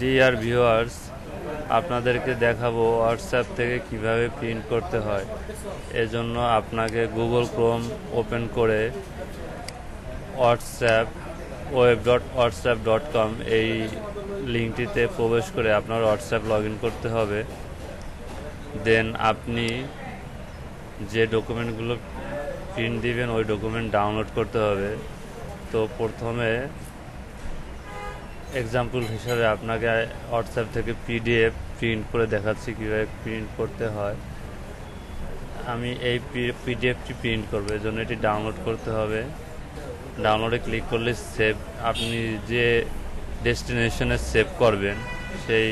Dear viewers আপনাদেরকে দেখাবো WhatsApp থেকে কীভাবে প্রিন্ট করতে হয়। এজন্য আপনাকে গুগল ক্রোম ওপেন করে WhatsApp web dot WhatsApp dot com এই লিঙ্কটিতে প্রবেশ করে আপনার হোয়াটসঅ্যাপ লগ ইন করতে হবে। দেন আপনি যে ডকুমেন্টগুলো প্রিন্ট দিবেন, ওই ডকুমেন্ট ডাউনলোড করতে হবে। তো প্রথমে এক্সাম্পল হিসাবে আপনাকে হোয়াটসঅ্যাপ থেকে পিডিএফ প্রিন্ট করে দেখাচ্ছি কীভাবে প্রিন্ট করতে হয়। আমি এই পিডিএফটি প্রিন্ট করব এই জন্য এটি ডাউনলোড করতে হবে। ডাউনলোডে ক্লিক করলে সেভ আপনি যে ডেস্টিনেশনে সেভ করবেন, সেই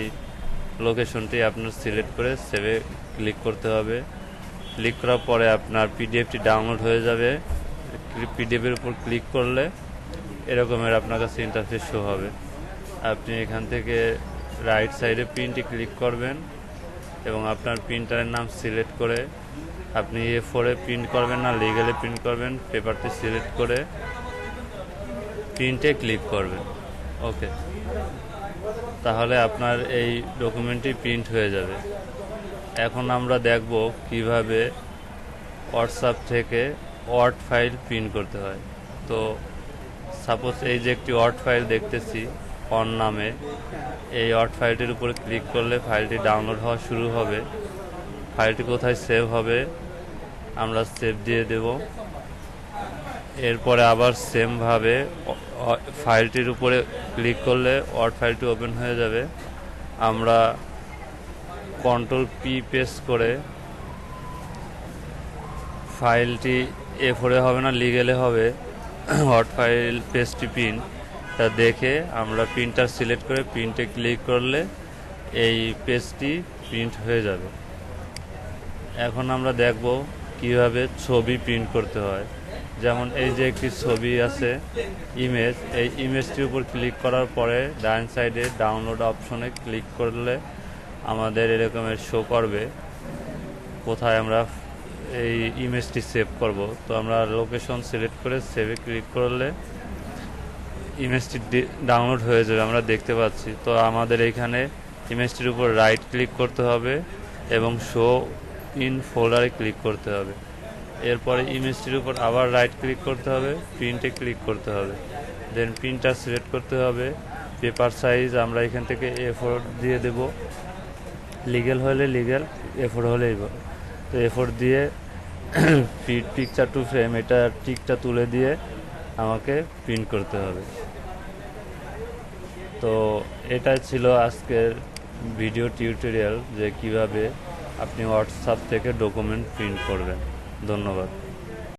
লোকেশনটি আপনার সিলেক্ট করে সেভে ক্লিক করতে হবে। ক্লিক করার পরে আপনার পিডিএফটি ডাউনলোড হয়ে যাবে। পিডিএফের উপর ক্লিক করলে এরকমের আপনার কাছে ইন্টারফেস শো হবে। আপনি এখান থেকে রাইট সাইডে প্রিন্টে ক্লিক করবেন এবং আপনার প্রিন্টারের নাম সিলেক্ট করে আপনি এ ফোরে প্রিন্ট করবেন না লিগেলে প্রিন্ট করবেন পেপারটি সিলেক্ট করে প্রিন্টে ক্লিক করবেন। ওকে তাহলে আপনার এই ডকুমেন্টটি প্রিন্ট হয়ে যাবে। এখন আমরা দেখব কীভাবে হোয়াটসঅ্যাপ থেকে ওয়ার্ড ফাইল প্রিন্ট করতে হয়। তো সাপোজ এই যে একটি ওয়ার্ড ফাইল দেখতেছি অন নামে। এই ওয়ার্ড ফাইলটির উপরে ক্লিক করলে ফাইলটি ডাউনলোড হওয়া শুরু হবে। ফাইলটি কোথায় সেভ হবে, আমরা সেভ দিয়ে দেব। এরপরে আবার সেমভাবে ফাইলটির উপরে ক্লিক করলে ওয়ার্ড ফাইলটি ওপেন হয়ে যাবে। আমরা কন্ট্রোল পি পেস করে ফাইলটি এ ফোরে হবে না, লিগেলে হবে। হট ফাইল পেজটি প্রিন্ট তা দেখে আমরা প্রিন্টার সিলেক্ট করে প্রিন্টে ক্লিক করলে এই পেজটি প্রিন্ট হয়ে যাবে। এখন আমরা দেখব কীভাবে ছবি প্রিন্ট করতে হয়। যেমন এই যে একটি ছবি আছে ইমেজ এই ইমেজটির উপর ক্লিক করার পরে ডান সাইডে ডাউনলোড অপশনে ক্লিক করলে আমাদের এরকমের শো করবে। কোথায় আমরা এই ইমেজটি সেভ করব। তো আমরা লোকেশন সিলেক্ট করে সেভে ক্লিক করলে ইমেজটি ডাউনলোড হয়ে যাবে, আমরা দেখতে পাচ্ছি। তো আমাদের এইখানে ইমেজটির উপর রাইট ক্লিক করতে হবে এবং শো ইন ফোল্ডারে ক্লিক করতে হবে। এরপরে ইমেজটির উপর আবার রাইট ক্লিক করতে হবে প্রিন্টে ক্লিক করতে হবে। দেন প্রিন্টার সিলেক্ট করতে হবে। পেপার সাইজ আমরা এখান থেকে এ ফোর দিয়ে দেব। লিগেল হলে লিগেল এ ফোর হলেই তো এ ফোর দিয়ে পিকচার টু ফ্রেম এটা টিকটা তুলে দিয়ে আমাকে প্রিন্ট করতে হবে। তো এটা ছিল আজকের ভিডিও টিউটোরিয়াল যে কীভাবে আপনি হোয়াটসঅ্যাপ থেকে ডকুমেন্ট প্রিন্ট করবেন। ধন্যবাদ।